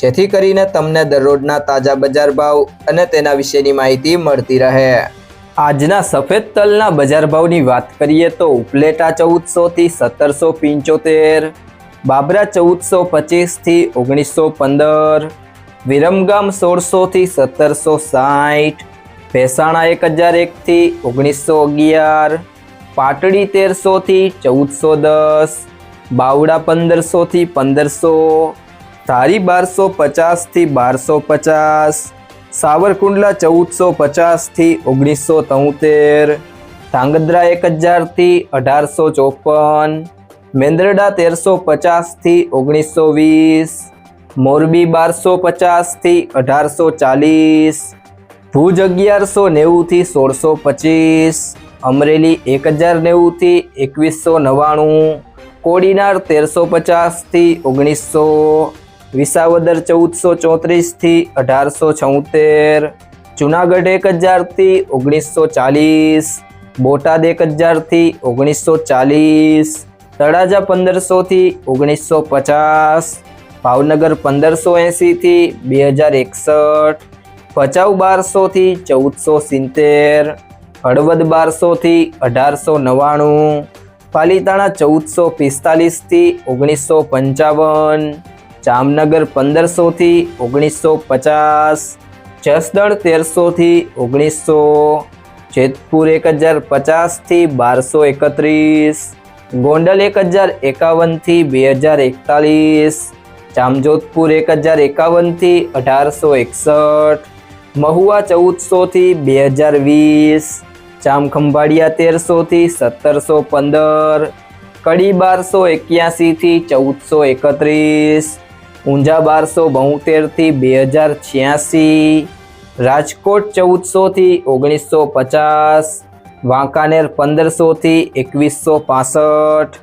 જેથી કરીને તમને દરરોજના તાજા બજાર ભાવ અને તેના વિશેની માહિતી મળતી રહે. આજના સફેદ તલના બજાર ભાવની વાત કરીએ તો ઉપલેટા ચૌદસો થી સત્તરસો પંચોતેર, બાબરા ચૌદસો પચીસથી ઓગણીસો પંદર, વિરમગામ સોળસો થી સત્તરસો સાઠ, ભેસાણા એક હજાર એક થી ઓગણીસો અગિયાર, પાટડી તેરસો થી ચૌદસો દસ બાવડા પંદરસો થી પંદરસો ધારી બારસો પચાસથી બારસો પચાસ, સાવરકુંડલા ચૌદસો પચાસથી ઓગણીસો તોતેર, ધાંગધ્રા એક હજારથી અઢારસો ચોપન, મેંદરડા તેરસો પચાસથી ઓગણીસો વીસ, મોરબી બારસો પચાસથી અઢારસો ચાલીસ, ભુજ અગિયારસો નેવુંથી સોળસો પચીસ, અમરેલી એક હજાર નેવુંથી એકવીસો નવ્વાણું કોડીનાર તેરસો પચાસથી ઓગણીસો વિસાવદર ચૌદસો ચોત્રીસથી અઢારસો છોતેર, જુનાગઢ એક હજારથી ઓગણીસો ચાલીસ, બોટાદ એક હજારથી ઓગણીસો ચાલીસ, તળાજા પંદરસોથી ઓગણીસો પચાસ, ભાવનગર પંદરસો એંસીથી બે હજાર એકસઠ, ભચાઉ બારસોથી ચૌદસો સિત્તેર, હળવદ બારસોથી અઢારસો નવ્વાણું પાલીતાણા ચૌદસો પિસ્તાલીસથી ઓગણીસો પંચાવન જામનગર પંદરસોથી ઓગણીસો પચાસ, જસદણ તેરસોથી ઓગણીસો, જેતપુર એક હજાર પચાસથી બારસો એકત્રીસ, ગોંડલ એક હજાર એકાવનથી બે હજાર એકતાલીસ, જામજોધપુર એક હજાર એકાવનથી અઢારસો એકસઠ, મહુવા ચૌદસોથી બે હજાર વીસ, જામખંભાળિયા તેરસોથી સત્તરસો પંદર, કડી બારસો એક્યાસીથી ચૌદસો એકત્રીસ ઊંઝા બારસો બોતેરથી બે હજાર છ્યાસી રાજકોટ ચૌદસોથી ઓગણીસો પચાસ વાંકાનેર પંદરસોથી એકવીસો પાસઠ